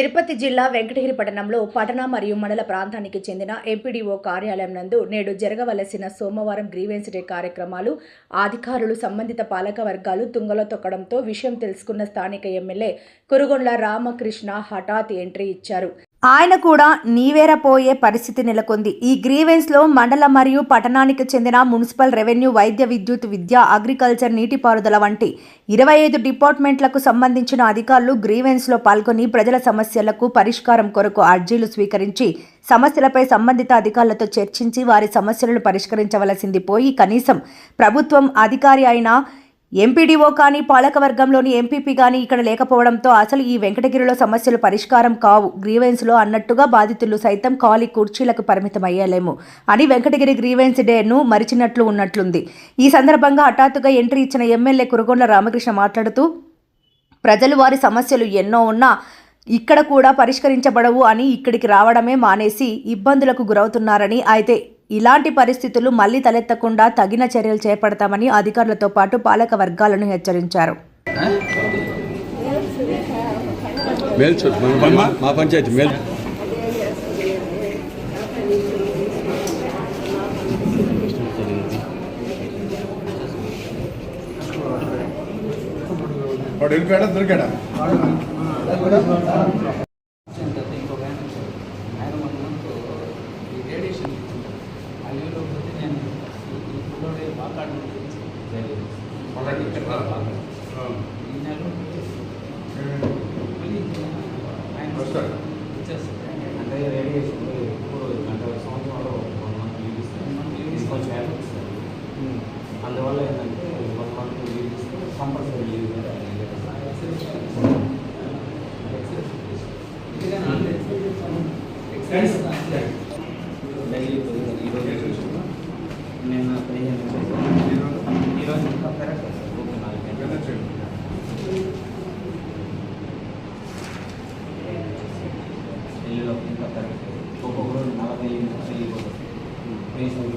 తిరుపతి జిల్లా వెంకటగిరి పట్టణంలో పట్టణ మరియు మండల ప్రాంతానికి చెందిన ఎంపీడీఓ కార్యాలయం నందు నేడు జరగవలసిన సోమవారం గ్రీవెన్స్ డే కార్యక్రమాలు అధికారులు సంబంధిత పాలక వర్గాలు తుంగలో తొక్కడంతో విషయం తెలుసుకున్న స్థానిక ఎమ్మెల్యే కురుగొండ్ల రామకృష్ణ హఠాత్ ఎంట్రీ ఇచ్చారు. ఆయన కూడా నీవేరపోయే పరిస్థితి నెలకొంది. ఈ గ్రీవెన్స్లో మండల మరియు పట్టణానికి చెందిన మున్సిపల్ రెవెన్యూ వైద్య విద్యుత్ విద్య అగ్రికల్చర్ నీటిపారుదల వంటి ఇరవై ఐదు డిపార్ట్మెంట్లకు సంబంధించిన అధికారులు గ్రీవెన్స్లో పాల్గొని ప్రజల సమస్యలకు పరిష్కారం కొరకు అర్జీలు స్వీకరించి సమస్యలపై సంబంధిత అధికారులతో చర్చించి వారి సమస్యలను పరిష్కరించవలసింది పోయి కనీసం ప్రభుత్వం అధికారి అయిన ఎంపీడీఓ కానీ పాలకవర్గంలోని ఎంపీపీ కానీ ఇక్కడ లేకపోవడంతో అసలు ఈ వెంకటగిరిలో సమస్యలు పరిష్కారం కావు గ్రీవెన్స్లో అన్నట్టుగా బాధితులు సైతం ఖాళీ కుర్చీలకు పరిమితం అయ్యలేము అని వెంకటగిరి గ్రీవెన్స్ డేను మరిచినట్లు ఉన్నట్లుంది. ఈ సందర్భంగా హఠాత్తుగా ఎంట్రీ ఇచ్చిన ఎమ్మెల్యే కురగొండ రామకృష్ణ మాట్లాడుతూ ప్రజలు వారి సమస్యలు ఎన్నో ఉన్నా ఇక్కడ కూడా పరిష్కరించబడవు అని ఇక్కడికి రావడమే మానేసి ఇబ్బందులకు గురవుతున్నారని అయితే ఇలాంటి పరిస్థితులు మళ్ళీ తలెత్తకుండా తగిన చర్యలు చేపడతామని అధికారులతో పాటు పాలక వర్గాలను హెచ్చరించారు. వాడు వెళ్ళిపోయాడా? దొరికాడా ఉంటుంది ఇంకో వ్యాన్ వచ్చాడు ఆయన మన ముందు ఈ రేడియేషన్ ఆ లీవ్లో పోతే నేను ఈ- ఈ పిల్లోడే మాట్లాడడం జరిగింది ఆల్రెడీ ఇక్కడ రావాలి. ఈ నెల మళ్ళీ ఆయన వస్తాడు. వచ్చేస్తాడు అంటే రేడియేషన్ ఎక్కువ అంటే ఒక సంవత్సరంలో వన్ మంత్ లీవ్ ఇస్తారు మనం లీవ్ ఇది కొంచెం ఎఫెక్ట్ ఇస్తారు అందువల్ల ఏంటంటే వన్ లీవ్ ఇస్తే కంపల్సరీ లీవ్ నేను పదిహేను ఈరోజు ఇంకా పెరగదు ఓకే నాలుగు గంటలు ఇంకా పెరగదు ఒక్కొక్క రోజు నలభై ముప్పై పేషెంట్లు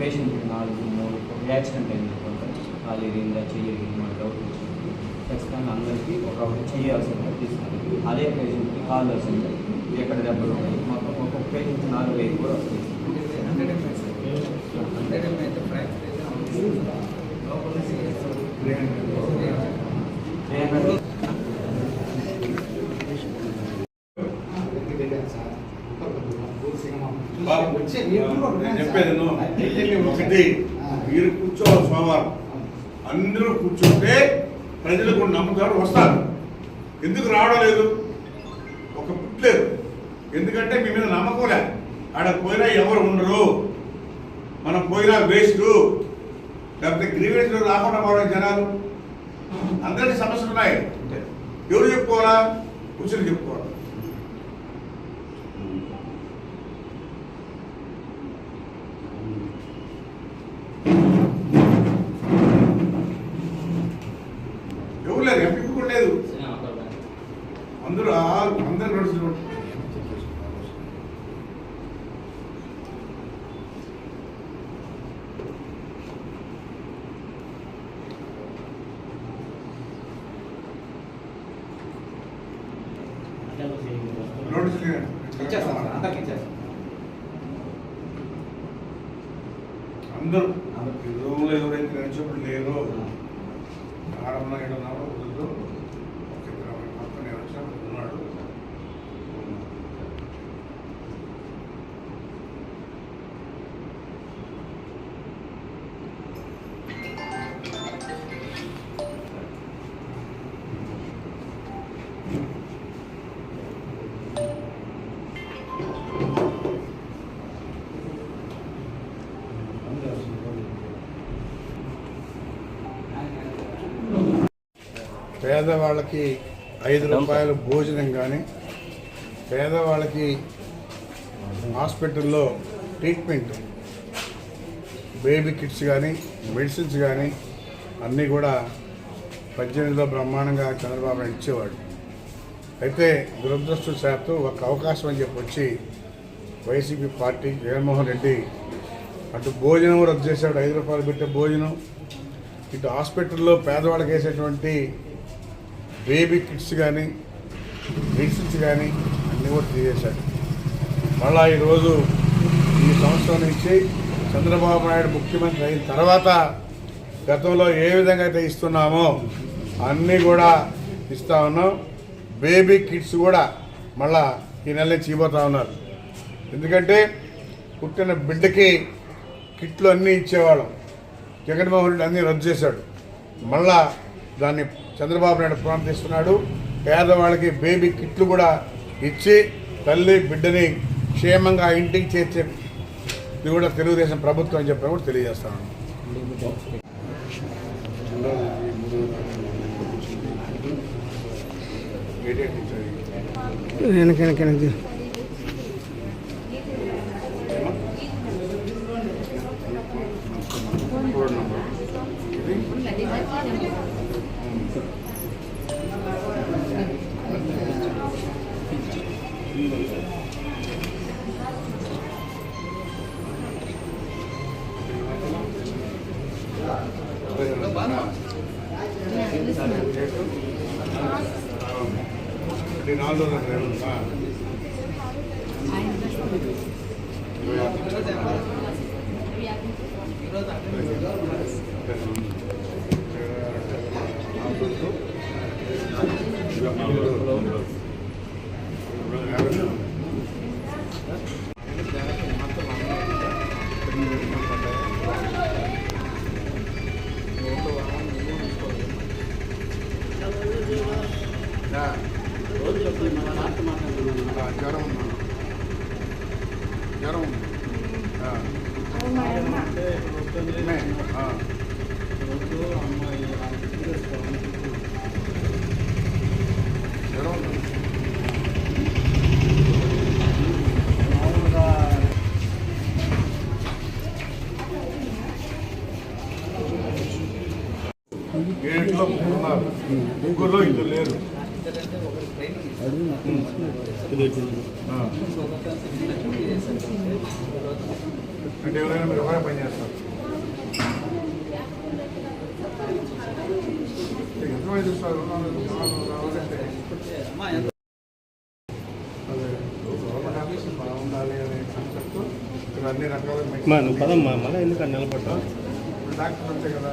పేషెంట్ నాలుగు మూడు ఒక యాక్సిడెంట్ అయింది అనుకుంటే. కాలు ఇరిగిందా చెయ్యి ఇరిగింది మన డౌట్ వచ్చింది. ఖచ్చితంగా అందరికీ ఒక చేయాల్సిందే తీసుకుంది అదే పేషెంట్కి కాలు వస్తుంది. ఎక్కడ దెబ్బలు ఉన్నాయి? మొత్తం ఒక్కొక్క పేషెంట్ నాలుగు ఐదు కూడా వస్తుంది హండ్రెడ్ ఎంఎస్ అయితే ఫ్రాక్చర్ అయితే. లోపల నుంచి ఏంటంటే నేను చెప్పేది నువ్వు ఒకటి. మీరు కూర్చోవాలి సోమవారం. అందరూ కూర్చుంటే ప్రజలు కూడా నమ్ముతారు వస్తారు. ఎందుకు రావడం లేదు? ఒక పుట్లేదు ఎందుకంటే మీ మీద నమ్మకం లే ఆడ పోయినా ఎవరు ఉండరు. మనం పోయినా వేస్ట్ లేకపోతే గ్రీవెన్స్ రాకుండా పోవడం జనాలు. అందరికీ సమస్యలు ఉన్నాయి. ఎవరు చెప్పుకోవాలా? కూర్చొని చెప్పుకోవాలి ఎవరు లేరు ఎంపీ కూడా లేదు అందరూ ఆ- అందరు నడుచుకుంటారు నోటీసులు ఇవ్వండి. ఇచ్చేస్తాం సార్ అందరికి ఇచ్చేస్తాం అందరూ ఈ రూమ్లో ఎవరైతే నడిచేప్పుడు లేరో ఆడన్నా ఏడన్నా వద్దు ఒక ఇద్దరు అమ్మాయి మొత్తం నేను వచ్చినప్పుడు ఉన్నాడు పేదవాళ్ళకి ఐదు రూపాయల భోజనం కానీ పేదవాళ్ళకి హాస్పిటల్లో ట్రీట్మెంట్ బేబీ కిట్స్ కానీ మెడిసిన్స్ కానీ అన్నీ కూడా పద్దెనిమిదిలో బ్రహ్మాండంగా చంద్రబాబు నాయుడు ఇచ్చేవాడు. అయితే దురదృష్టవశాత్తు ఒక అవకాశం అని చెప్పి వచ్చి వైసీపీ పార్టీ జగన్మోహన్ రెడ్డి అటు భోజనం రద్దు చేశాడు. ఐదు రూపాయలు పెట్టే భోజనం ఇటు హాస్పిటల్లో పేదవాళ్ళకి వేసేటువంటి బేబీ కిట్స్ కానీ మెడిసిన్స్ కానీ అన్నీ కూడా తీసేశారు మళ్ళా ఈరోజు ఈ సంవత్సరం నుంచి చంద్రబాబు నాయుడు ముఖ్యమంత్రి అయిన తర్వాత గతంలో ఏ విధంగా అయితే ఇస్తున్నామో అన్నీ కూడా ఇస్తా ఉన్నాం. బేబీ కిడ్స్ కూడా మళ్ళా ఈ నెలనే చీపోతా ఉన్నారు. ఎందుకంటే పుట్టిన బిడ్డకి కిట్లు అన్నీ ఇచ్చేవాళ్ళం. జగన్మోహన్ రెడ్డి అన్నీ రద్దు చేశాడు. మళ్ళా దాన్ని చంద్రబాబు నాయుడు ప్రారంభిస్తున్నాడు పేదవాళ్ళకి బేబీ కిట్లు కూడా ఇచ్చి తల్లి బిడ్డని క్షేమంగా ఇంటికి చేర్చే ఇది కూడా తెలుగుదేశం ప్రభుత్వం అని చెప్పి కూడా తెలియజేస్తాను వెనక వెనక. వెనక నాలుగు రోజులు జ్వరం ఉందా? జ్వరం ఉంది. ఆ. ఉన్నాయి. ఆ. జ్వరం ఉందా? ఏట్లో ముగ్గురు ఉన్నారు ముగ్గురులో ఇద్దరు లేరు. అంటే ఎవరైనా మీరు ఎవరైనా పని చేస్తారు? ఎంతమంది చూస్తారు? రావాలంటే అమ్మా ఎంత అదే గవర్నమెంట్ ఆఫీస్ బాగుండాలి అనే కాన్సెప్ట్ ఇక్కడ అన్ని రకాల మా నువ్వు పదమ్మా మళ్ళీ ఎందుకు నిలబడ్డా డాక్టర్ అంతే కదా.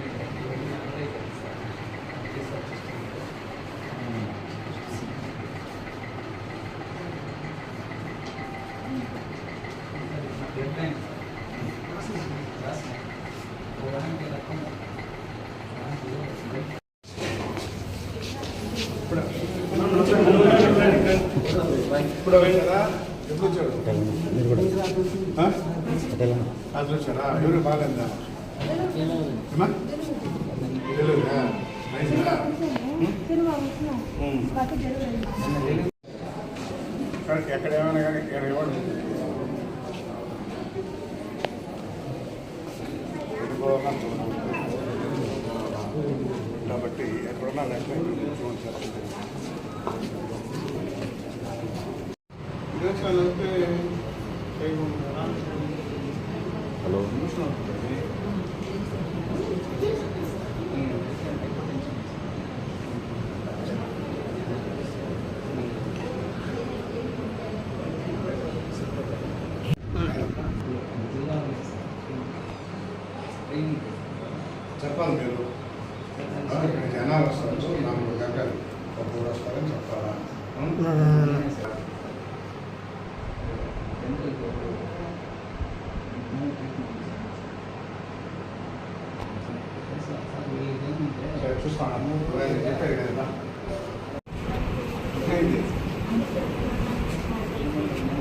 ఎప్పుడు వచ్చాడు ఎవరు బాగాలేదా ఎక్కడ ఏమైనా కానీ ఇక్కడ కాబట్టి ఎక్కడున్నా లెక్క విదేశాలు అయితే హలో. చెప్పాలి మీరు. జనాలు వస్తారు నాలుగు గంటలు ఒక వస్తారని చెప్పాలా? చూస్తాను చెప్పారు కదా అయింది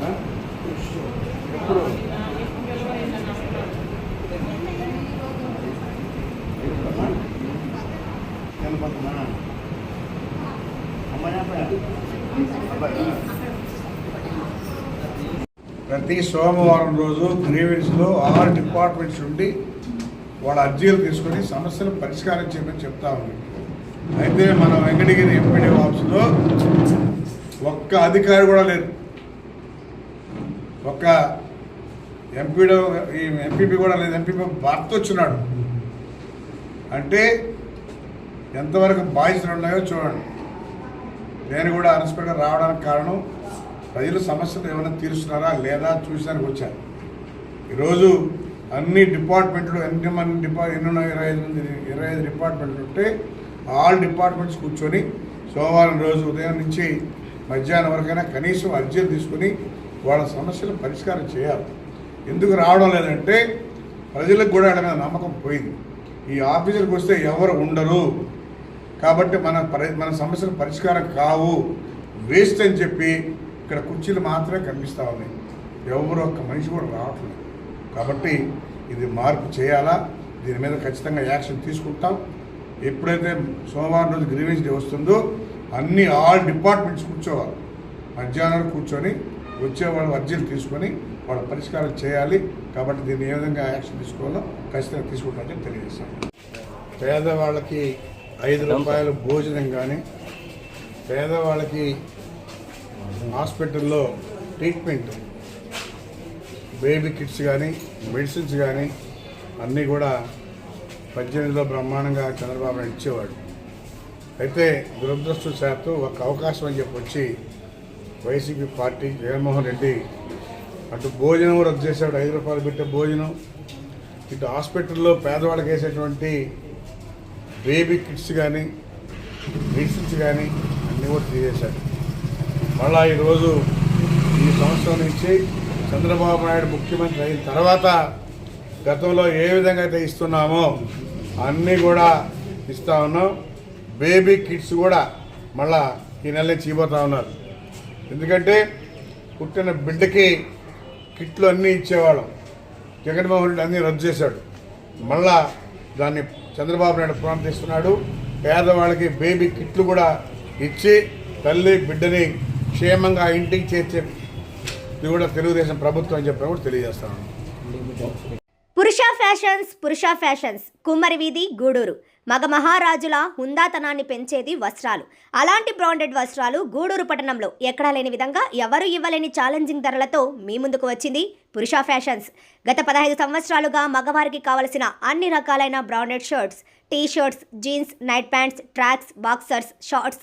ఆ? ఎప్పుడు అమ్మా? ప్రతి సోమవారం రోజు గ్రీవెన్స్లో ఆరు డిపార్ట్మెంట్స్ ఉండి వాళ్ళ అర్జీలు తీసుకొని సమస్యలు పరిష్కారం చేయమని చెప్తా ఉంది. అయితే మన వెంకటగిరి ఎంపీడీ ఆఫీసులో ఒక్క అధికారి కూడా లేరు. ఒక్క ఎంపీడో ఈ ఎంపీపీ కూడా లేదు. ఎంపీపీ భర్త వచ్చినాడు. అంటే ఎంతవరకు బాధ్యతలు ఉన్నాయో చూడండి. నేను కూడా అన్ఎక్స్పెక్ట్గా రావడానికి కారణం ప్రజల సమస్యలు ఏమైనా తీరుస్తున్నారా లేదా చూసానికి వచ్చాను ఈరోజు అన్ని డిపార్ట్మెంట్లు ఎన్ని మంది డిపా ఎన్ని ఇరవై ఐదు మంది ఇరవై ఐదు డిపార్ట్మెంట్లు ఉంటే ఆల్ డిపార్ట్మెంట్స్ కూర్చొని సోమవారం రోజు ఉదయం నుంచి మధ్యాహ్నం వరకైనా కనీసం అర్జీలు తీసుకుని వాళ్ళ సమస్యలు పరిష్కారం చేయాలి. ఎందుకు రావడం లేదంటే ప్రజలకు కూడా వాళ్ళ మీద నమ్మకం పోయింది. ఈ ఆఫీసులకు వస్తే ఎవరు ఉండరు. కాబట్టి మన మన సమస్యలు పరిష్కారం కావు. వేస్ట్ అని చెప్పి ఇక్కడ కుర్చీలు మాత్రమే కనిపిస్తూ ఉన్నాయి. ఎవరు ఒక్క మనిషి కూడా రావట్లేదు. కాబట్టి ఇది మార్పు చేయాలా? దీని మీద ఖచ్చితంగా యాక్షన్ తీసుకుంటాం. ఎప్పుడైతే సోమవారం రోజు గ్రీవెన్స్ డే వస్తుందో అన్ని ఆల్ డిపార్ట్మెంట్స్ కూర్చోవాలి. మధ్యాహ్నం కూర్చొని వచ్చే వాళ్ళు అర్జీలు తీసుకొని వాళ్ళ పరిష్కారం చేయాలి. కాబట్టి దీన్ని ఏ విధంగా యాక్షన్ తీసుకోవాలో ఖచ్చితంగా తీసుకుంటామని తెలియజేస్తాను. పేదవాళ్ళకి ఐదు రూపాయలు భోజనం కానీ పేదవాళ్ళకి హాస్పిటల్లో ట్రీట్మెంట్. బేబీ కిట్స్ కానీ మెడిసిన్స్ కానీ అన్నీ కూడా పద్దెనిమిదిలో బ్రహ్మాండంగా చంద్రబాబు నాయుడు ఇచ్చేవాడు. అయితే దురదృష్టశాత్తు ఒక అవకాశం అని చెప్పి వచ్చి వైసీపీ పార్టీ జగన్మోహన్ రెడ్డి అటు భోజనం రద్దు చేశాడు. ఐదు రూపాయలు పెట్టే భోజనం ఇటు హాస్పిటల్లో పేదవాళ్ళకి వేసేటువంటి బేబీ కిట్స్ కానీ మెడిసిన్స్ కానీ అన్నీ కూడా తీసేశాడు. మళ్ళా ఈరోజు ఈ సంవత్సరం నుంచి చంద్రబాబు నాయుడు ముఖ్యమంత్రి అయిన తర్వాత గతంలో ఏ విధంగా అయితే ఇస్తున్నామో అన్నీ కూడా ఇస్తా ఉన్నాం. బేబీ కిట్స్ కూడా మళ్ళా ఈ నెల నుంచి ఉన్నారు. ఎందుకంటే పుట్టిన బిడ్డకి కిట్లు అన్నీ ఇచ్చేవాళ్ళం. జగన్మోహన్ రెడ్డి అన్నీ రద్దు చేశాడు. మళ్ళా దాన్ని చంద్రబాబు నాయుడు ప్రారంభిస్తున్నాడు పేదవాళ్ళకి బేబీ కిట్లు కూడా ఇచ్చి తల్లి బిడ్డని క్షేమంగా ఇంటికి చేర్చే ఇది కూడా తెలుగుదేశం ప్రభుత్వం అని చెప్పి కూడా తెలియజేస్తాను. పురుష ఫ్యాషన్స్ పురుష ఫ్యాషన్స్ కుమ్మరి వీధి గూడూరు. మగ మహారాజుల హుందాతనాన్ని పెంచేది వస్త్రాలు. అలాంటి బ్రాండెడ్ వస్త్రాలు గూడూరు పట్టణంలో ఎక్కడా లేని విధంగా ఎవరు ఇవ్వలేని ఛాలెంజింగ్ ధరలతో మీ ముందుకు వచ్చింది పురుష ఫ్యాషన్స్. గత పదహైదు సంవత్సరాలుగా మగవారికి కావలసిన అన్ని రకాలైన branded shirts T shirts jeans night pants tracks boxers shorts